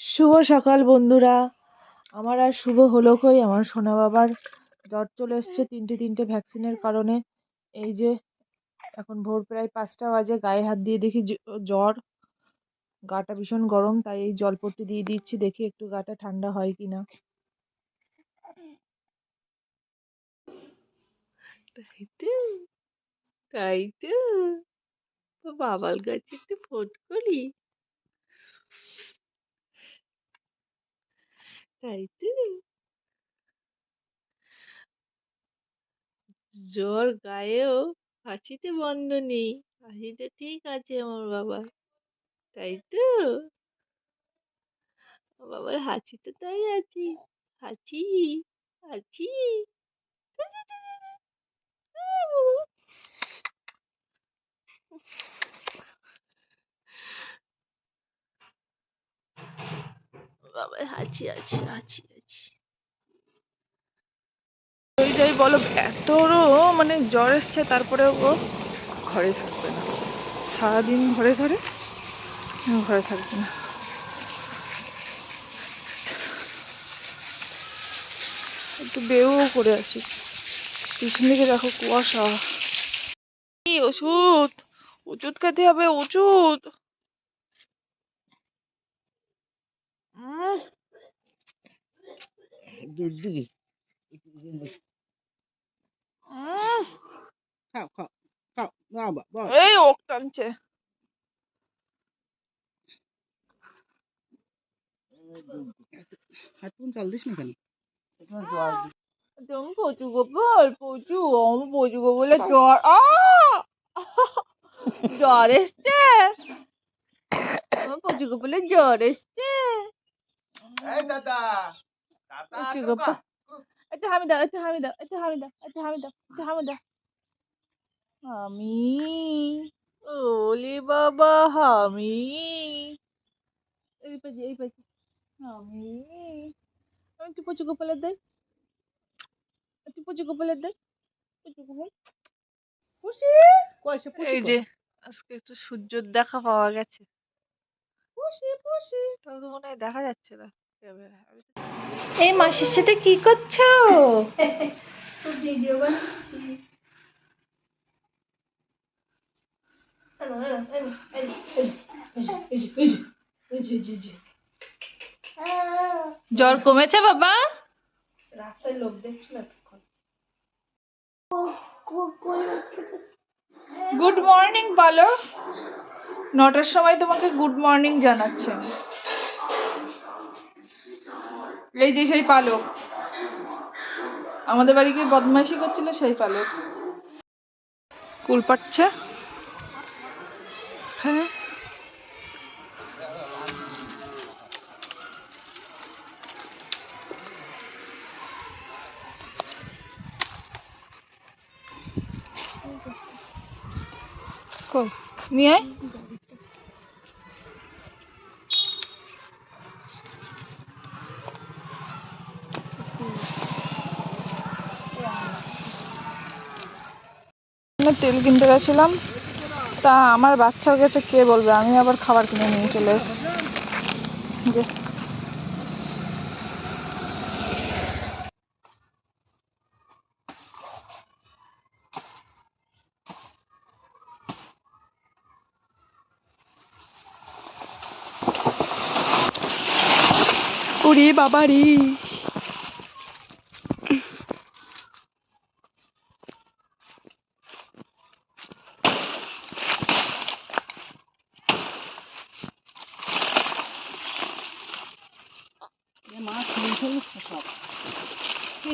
শুভ সকাল, বন্ধুরা। আমার আর শুভ হলো কই? আমার সোনা বাবার জ্বর চলে এসছে তিনটে তিনটে ভ্যাকসিনের কারণে। এই যে, এখন ভোর প্রায় পাঁচটা বাজে, গায়ে হাত দিয়ে দেখি জ্বর। গাটা ভীষণ গরম, তাই এই জলপট্টি দিয়ে দিচ্ছি, দেখি একটু গাটা ঠান্ডা হয় কি না তাই তো তাই তো। বাবার কাছে একটু ফোন করি। তাই তো জ্বর গায়েও হাসিতে বন্ধ নেই। হাসিতে ঠিক আছে আমার বাবা তাই তো বাবার হাসিতে তাই আছি। হাসি হাসি। বাবার হাঁচি আছে হাঁচি আছে। ওই যাই বলো এতরও মানে জ্বর এসছে তারপরে ও ঘরে থাকবে না। সারাদিন ঘরে ঘরে ঘরে থাকবে না। একটু বেউও করে আসি। পিছন দিকে দেখো কুয়াশা। ওষুধ? ওষুধ খেতে হবে, ওষুধ। দুধ দিবি উম, খাও খাও খাও। বাবা বাবা এই ওক টানছে। হাত কোন জল দিস না কেন? তুমি পচু গোপাল পচু আমার পচু গোপালের জ্বর। আ! জ্বর এসছে। আমার পচু গোপালের জ্বর এসছে। পচু গোপাল একটু হামি দাও একটু হামি দাও একটু হামি দাও একটু হামি দাও একটু হামি দাও আমি ওলে বাবা এই পাশে এই পাশে। আমি আমি একটু পচু গোপালের দেয় একটু পচু গোপালের দেয় পচু গোপাল। খুশি? কয়সে এই যে আজকে একটু সূর্যের দেখা পাওয়া গেছে। খুশি তাও তো মনে হয় দেখা যাচ্ছে না। এই মাসির সাথে কি করছ? ভিডিও বানাচ্ছি। জ্বর কমেছে বাবা? রাস্তায় লোক দেখছিল এতক্ষণ গুড মর্নিং বলো। নটার সময় তোমাকে গুড মর্নিং জানাচ্ছে। এই যে সেই পালক। আমাদের বাড়ি গিয়ে বদমাইশি করছিল সেই পালক। কুল পাচ্ছে? হ্যাঁ। নিয়ে তেল কিনতে গেছিলাম। তা আমার বাচ্চার কাছে কে বলবে? আমি আবার খাবার কিনে নিয়ে চলে এসেছি। যে।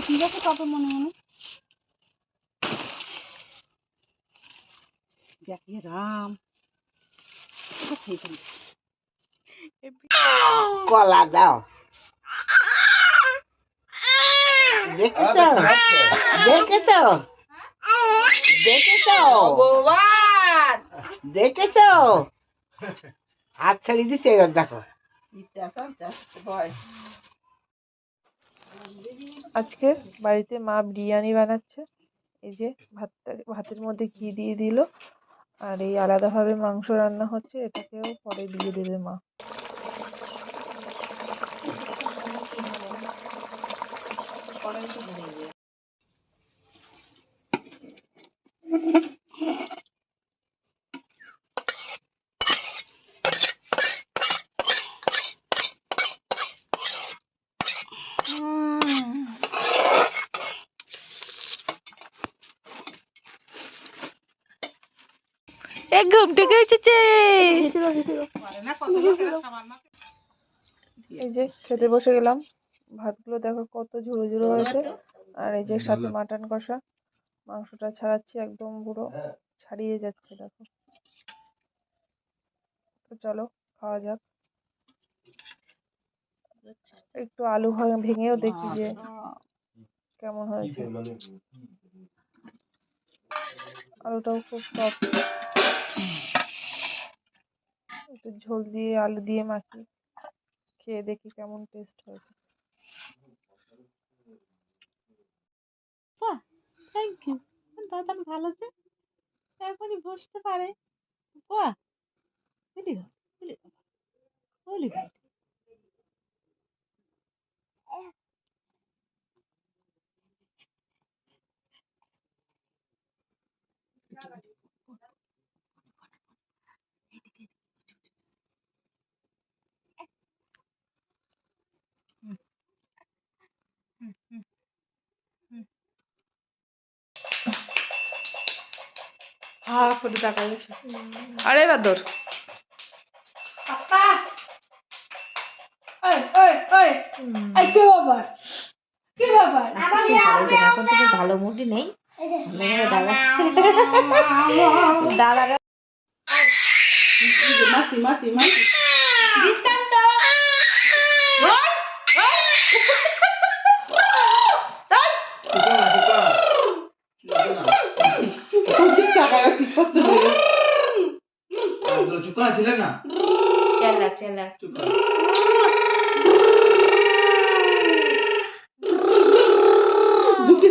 ঠিক আছে কত মনে মনে। দেখ? কলা দাও। দেখেছ? দেখেছ? দেখেছ? ভগবান! দেখেছ? হাত ছাড়িয়ে দিছে এবার দেখো। আজকে বাড়িতে মা বিরিয়ানি বানাচ্ছে। এই যে ভাতটা, ভাতের মধ্যে ঘি দিয়ে দিল। আর এই আলাদাভাবে মাংস রান্না হচ্ছে, এটাকেও পরে দিয়ে দেবে মা। এই ঘুম থেকে এসেছে। এই যে খেতে বসে গেলাম। ভাতগুলো দেখো কত ঝুড়ো ঝুড়ো হয়েছে। আর এই যে সাথে মাটন কষা। মাংসটা ছাড়াচ্ছি একদম পুরো ছাড়িয়ে যাচ্ছে, দেখো। তো চলো, খাওয়া যাক। একটু আলু ভাঙ- ভেঙেও দেখি যে কেমন হয়েছে। আলুটাও খুব সফট একটু ঝোল দিয়ে, আলু দিয়ে মাখি, খেয়ে দেখি কেমন টেস্ট হয়েছে। থ্যাংক ইউ দাদা ভালো যে, এখনই বসতে পারে। বাহ বলি বলি বুঝলি গো, বুঝলি গো। হা করে তাকাই এসে আরে ব্যাপার এখন থেকে ভালো মুডি নেই। দাদা। দাদা মাসি মাসি মাসি। দৃষ্টান্ত। লাগায় পিকপাক চলে গেল চুকানা ছিল না? চালাক চালাক ঝুঁকি